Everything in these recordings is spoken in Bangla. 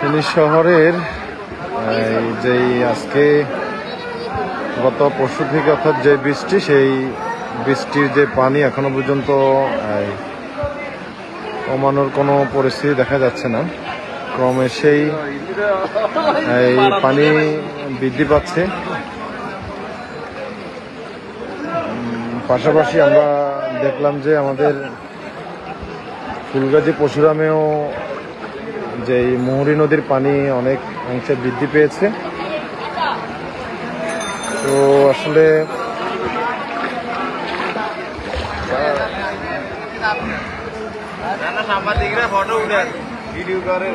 তিনি শহরের যেই আজকে গত পরশু থেকে অর্থাৎ যে বৃষ্টি, সেই বৃষ্টির যে পানি এখনও পর্যন্ত কমানোর কোনো পরিস্থিতি দেখা যাচ্ছে না। ক্রমে সেই পানি বৃদ্ধি পাচ্ছে। পাশাপাশি আমরা দেখলাম যে আমাদের ফুলগাজী পশুরামেও যে মুহুরী নদীর পানি অনেক অংশে বৃদ্ধি পেয়েছে। তো আসলে ফটো ভিডিও করে।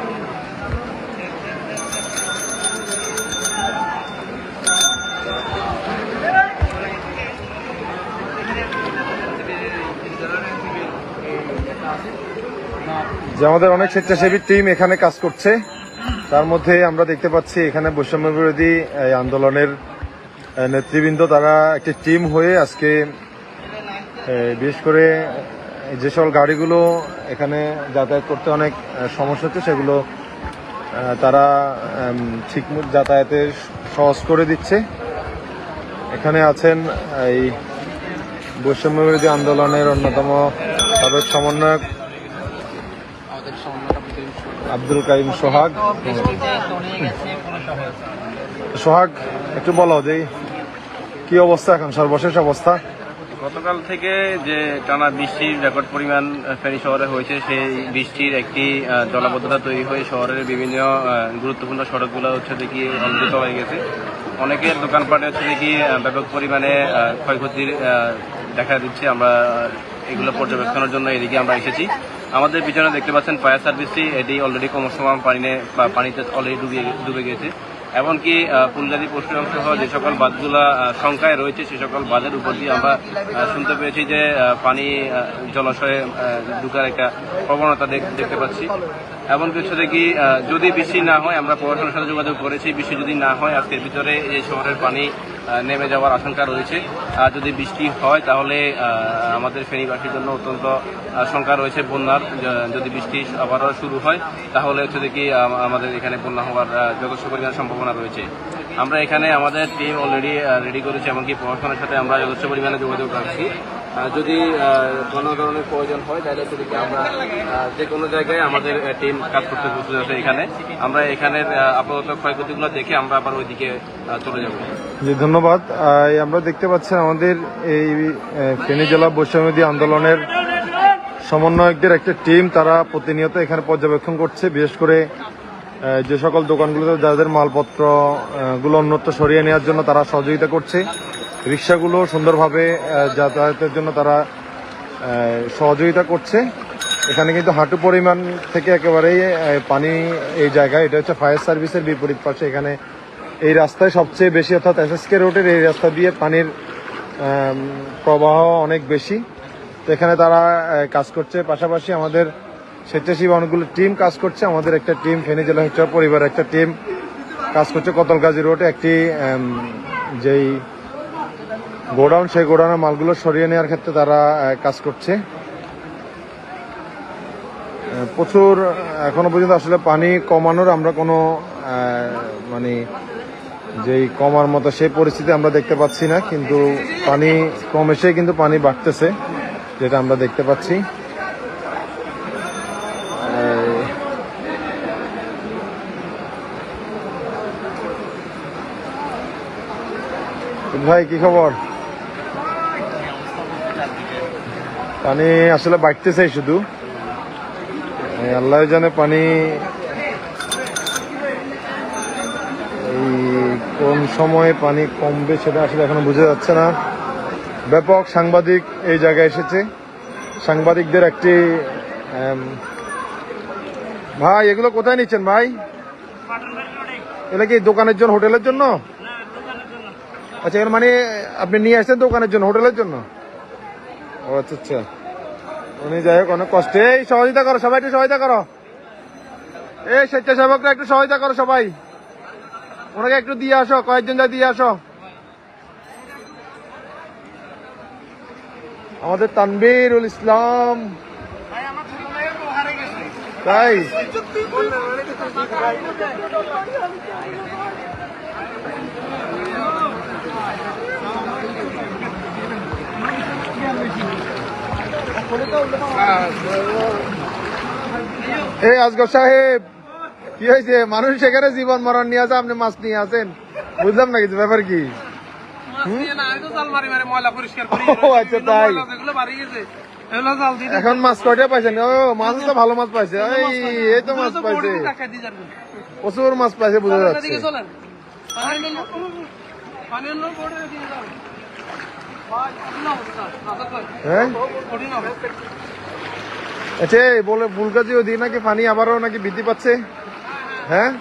যে আমাদের অনেক স্বেচ্ছাসেবী টিম এখানে কাজ করছে। তার মধ্যে আমরা দেখতে পাচ্ছি এখানে বৈষম্য বিরোধী, এই আন্দোলনের নেতৃবৃন্দ তারা একটি টিম হয়ে আজকে বিশেষ করে যে সকল গাড়িগুলো এখানে যাতায়াত করতে অনেক সমস্যা হচ্ছে সেগুলো তারা ঠিক মতো যাতায়াতের সহজ করে দিচ্ছে। এখানে আছেন এই বৈষম্য বিরোধী আন্দোলনের অন্যতম তাদের সমন্বয়ক আব্দুল কাইম সোহাগ। সোহাগ একটু বলো যে কি অবস্থা এখন? সর্বশেষ অবস্থা? গতকাল থেকে যে টানা বৃষ্টির রেকর্ড পরিমাণ ফেনী শহরে হয়েছে সেই বৃষ্টির একটি জলাবদ্ধতা তৈরি হয়ে শহরের বিভিন্ন গুরুত্বপূর্ণ সড়কগুলো হচ্ছে দেখি অলঙ্কৃত হয়ে গেছে। অনেকের দোকানপাটে হচ্ছে দেখি ব্যাপক পরিমাণে ক্ষয়ক্ষতির দেখা দিচ্ছে। আমরা এগুলো পর্যবেক্ষণের জন্য এদিকে আমরা এসেছি। আমাদের পিছনে দেখতে পাচ্ছেন ফায়ার সার্ভিসটি এটি অলরেডি ক্রমসমান পানিতে পানিতে অলরেডি ডুবে ডুবে গেছে এমনকি আহ, পশ্চিম সহ যে সকল বাঁধগুলা সংখ্যায় রয়েছে সে সকল বাঁধের উপর দিয়ে আমরা শুনতে পেয়েছি যে পানি জলাশয়ে ঢুকার একটা প্রবণতা দেখ- দেখতে পাচ্ছি। এমন কিছু দেখি যদি বৃষ্টি না হয় আমরা প্রশাসনের সাথে যোগাযোগ করেছি বৃষ্টি যদি না হয় আজকের ভিতরে এই শহরের পানি নেমে যাওয়ার আশঙ্কা রয়েছে। আর যদি বৃষ্টি হয়, তাহলে আমাদের ফেনীবাসীর জন্য অত্যন্ত আশঙ্কা রয়েছে বন্যার যদি বৃষ্টি আবার শুরু হয়, তাহলে হচ্ছে দেখি আমাদের এখানে বন্যা হওয়ার যথেষ্ট পরিমাণ সম্ভাবনা রয়েছে। আমরা এখানে আমাদের টিম অলরেডি রেডি করেছি, এমনকি প্রশাসনের সাথে আমরা যথেষ্ট পরিমাণে যোগাযোগ রাখছি। যদি কোনো ধরনের প্রয়োজন হয়, তাহলে দেখি আমরা যে কোনো জায়গায় আমাদের টিম কাজ করতে আছে এখানে। আমরা এখানের আপাতত ক্ষয়ক্ষতিগুলো দেখে আমরা আবার ওইদিকে চলে যাব। জি, ধন্যবাদ। আমরা দেখতে পাচ্ছি আমাদের এই ফেনী জেলা বৈষম্যদী আন্দোলনের সমন্বয়কদের একটা টিম তারা প্রতিনিয়ত এখানে পর্যবেক্ষণ করছে। বিশেষ করে যে সকল দোকানগুলোতে যাদের মালপত্রগুলো অন্যত্র সরিয়ে নেওয়ার জন্য তারা সহযোগিতা করছে। রিক্সাগুলো সুন্দরভাবে যাতায়াতের জন্য তারা সহযোগিতা করছে। এখানে কিন্তু হাঁটু পরিমাণ থেকে একেবারেই পানি এই জায়গায়। এটা হচ্ছে ফায়ার সার্ভিসের বিপরীত পাশে। এখানে এই রাস্তায় সবচেয়ে বেশি অর্থাৎ এসএসকে রোডের এই রাস্তা দিয়ে পানির প্রবাহ অনেক বেশি। তো এখানে তারা কাজ করছে। পাশাপাশি আমাদের স্বেচ্ছাসেবী অনেকগুলো টিম কাজ করছে। আমাদের একটা টিম, ফেনী জেলা হচ্ছে পরিবার একটা টিম কাজ করছে। কতলগাজী রোডে একটি যেই গোডাউন, সেই গোডাউনের মালগুলো সরিয়ে নেওয়ার ক্ষেত্রে তারা কাজ করছে। প্রচুর, এখনও পর্যন্ত আসলে পানি কমানোর আমরা কোনো মানে যেই কমার মতো সেই পরিস্থিতি আমরা দেখতে পাচ্ছি না, কিন্তু পানি ক্রমেশই কিন্তু পানি বাড়তেছে, যেটা আমরা দেখতে পাচ্ছি। ভাই, কি খবর? পানি আসলে বাড়তে চাই শুধু আল্লাহ জানে পানি কোন সময়ে পানি কমবে সেটা আসলে এখনও বোঝা যাচ্ছে না। ব্যাপক সাংবাদিক এই জায়গায় এসেছে। সাংবাদিকদের একটি ভাই, এগুলো কোথায় নিচ্ছেন ভাই? এটা কি দোকানের জন্য, হোটেলের জন্য? আচ্ছা এর মানে আপনি নিয়ে আসছেন দোকানের জন্য, হোটেলের জন্য? ও আচ্ছা আচ্ছা। উনি যাই হোক অনেক কষ্টে। এই সহযোগিতা করো সবাই একটু সহায়তা করো। এই স্বেচ্ছাসেবকরা একটু সহায়তা করো সবাই। ওনাকে একটু দিয়ে আসো কয়েকজন যা দিয়ে আসো। আমাদের তানবীরুল ইসলাম। তাই? এই আজগর সাহেব কি হয়েছে? মানুষ সেখানে জীবন মরণ নিয়ে আছে আপনি মাছ নিয়ে আছেন? বুঝলাম না কিছু ব্যাপার কি? আচ্ছা তাই। এখন মাছ কয়টা পাইছেন? ও মাছ তো ভালো মাছ পাইছে। এই তো মাছ পাইছে। প্রচুর মাছ পাইছে বোঝা যাচ্ছে। আচ্ছা এই বলে ফুলগাছি ওদিকে নাকি পানি আবারও নাকি বৃদ্ধি পাচ্ছে? হ্যাঁ?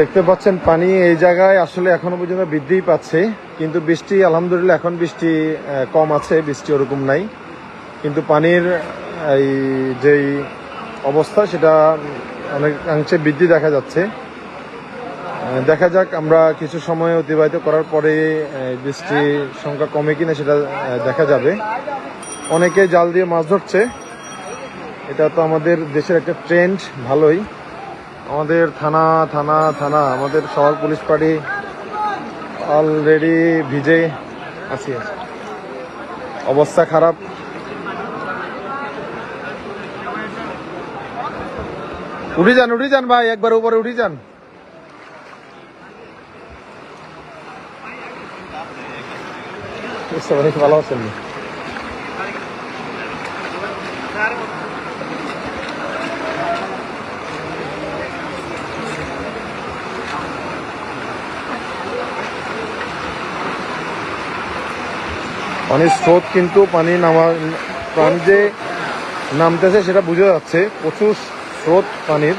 দেখতে পাচ্ছেন, পানি এই জায়গায় আসলে এখনও পর্যন্ত বৃদ্ধিই পাচ্ছে, কিন্তু বৃষ্টি, আলহামদুলিল্লাহ এখন বৃষ্টি কম আছে, বৃষ্টি ওরকম নাই। কিন্তু পানির, এই যেই অবস্থা, সেটা অনেকাংশে বৃদ্ধি দেখা যাচ্ছে। দেখা যাক আমরা কিছু সময় অতিবাহিত করার পরে বৃষ্টির সংখ্যা কমে কিনা সেটা দেখা যাবে। অনেকে জাল দিয়ে মাছ ধরছে। এটা তো আমাদের দেশের একটা ট্রেন্ড, ভালোই। আমাদের থানা থানা থানা, আমাদের শহর পুলিশ পার্টি অলরেডি ভিজে আছি। অবস্থা খারাপ। উঠে যান উঠে যান ভাই একবার উপরে উঠে যান। পারছি, ভালো আছেন। পানির স্রোত কিন্তু পানি নামা পানি যে নামতেছে সেটা বোঝা যাচ্ছে। প্রচুর স্রোত পানির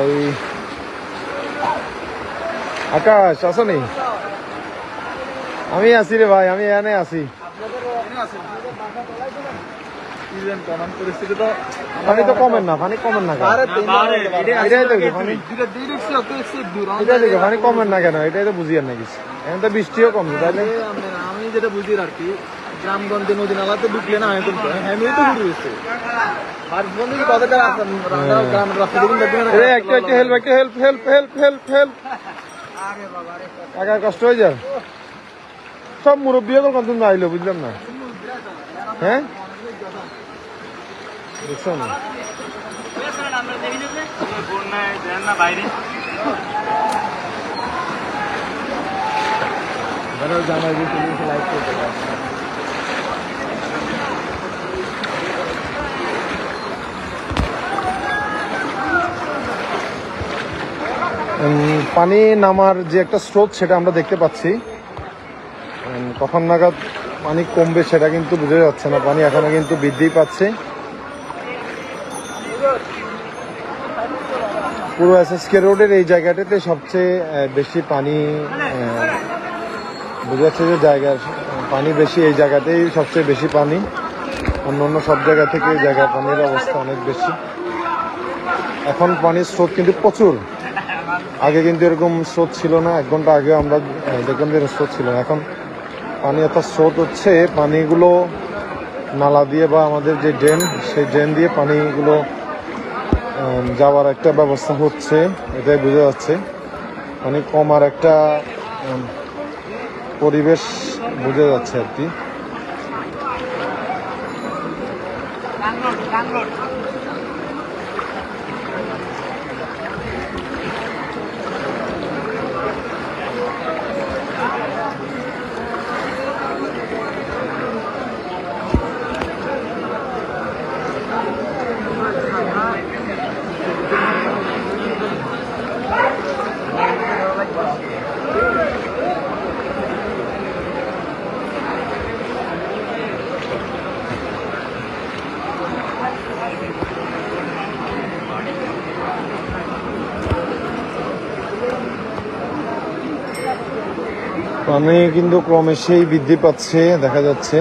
এই আকাশ আসো নেই আমি আছি রে ভাই আমি এনে আছি। পানি তো কমেন না পানি কমেন না কেন? এটাই পানি? এটাই দেখো পানি কমেন না কেন? এটাই তো বুঝিয়ে না কিছু এখন তো বৃষ্টিও কমছে তাইলে আমি যেটা বুঝি আর কি গ্রামগঞ্জে নদী নালাতে ঢুকলে না আমি তো আমি তো ঘুরে গেছি। কষ্ট হয়ে যায়। সব মুরব্বী এখন কত আইলো বুঝলাম না। হ্যাঁ? বুঝছ না? জানাই দিয়েছি লাইক করতে পানি নামার যে একটা স্রোত সেটা আমরা দেখতে পাচ্ছি। কখন নাগাদ পানি কমবে সেটা কিন্তু বোঝা যাচ্ছে না। পানি এখনও কিন্তু বৃদ্ধি পাচ্ছে। পুরো কে রোডের এই জায়গাটাতে সবচেয়ে বেশি পানি বোঝা যাচ্ছে যে জায়গার, পানি বেশি এই জায়গাতেই সবচেয়ে বেশি পানি। অন্য অন্য সব জায়গা থেকে এই জায়গায় পানির অবস্থা অনেক বেশি। এখন পানির স্রোত কিন্তু প্রচুর। আগে কিন্তু এরকম স্রোত ছিল না, এক ঘণ্টা আগে আমরা দেখলাম যে স্রোত ছিল না। এখন পানি এত স্রোত হচ্ছে পানিগুলো নালা দিয়ে বা আমাদের যে ড্রেন, সেই ড্রেন দিয়ে পানিগুলো যাওয়ার একটা ব্যবস্থা হচ্ছে, এটাই বোঝা যাচ্ছে। পানি কমার একটা পরিবেশ বোঝা যাচ্ছে আর কি। পানি কিন্তু ক্রমে সেই বৃদ্ধি পাচ্ছে দেখা যাচ্ছে।